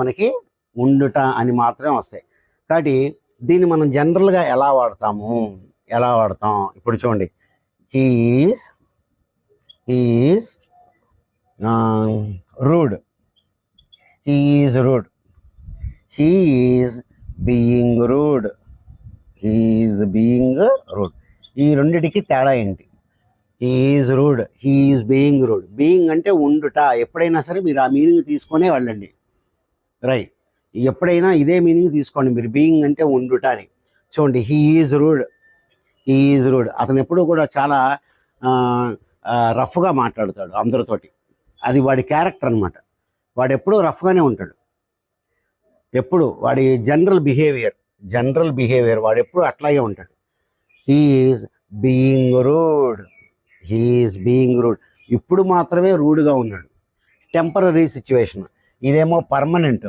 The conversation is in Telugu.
మనకి ఉండుట అని మాత్రమే వస్తాయి. కాబట్టి దీన్ని మనం జనరల్గా ఎలా వాడతాము? ఎలా వాడతాం? ఇప్పుడు చూడండి. He is he is rude he is rude he is being rude he is being rude ఈ రెండిటికి తేడా ఏంటి? He is rude he is being rude being అంటే ఉండుట. ఎప్పుడైనా సరే మీరు ఆ మీనింగ్ తీసుకునే వెళ్ళండి. రైట్ ఎప్పుడైనా ఇదే మీనింగ్ తీసుకోండి. మీరు బీయింగ్ అంటే ఉండుట అని చూడండి he is rude he is rude అతను ఎప్పుడూ కూడా చాలా రఫ్గా మాట్లాడతాడు అందరితోటి. అది వాడి క్యారెక్టర్ అనమాట వాడు ఎప్పుడూ రఫ్గానే ఉంటాడు. ఎప్పుడు వాడి జనరల్ బిహేవియర్ జనరల్ బిహేవియర్ వాడు ఎప్పుడు అట్లాగే ఉంటాడు. He is being rude he is being rude ఇప్పుడు మాత్రమే రూడ్గా ఉన్నాడు. టెంపరీ సిచ్యువేషన్ ఇదేమో పర్మనెంట్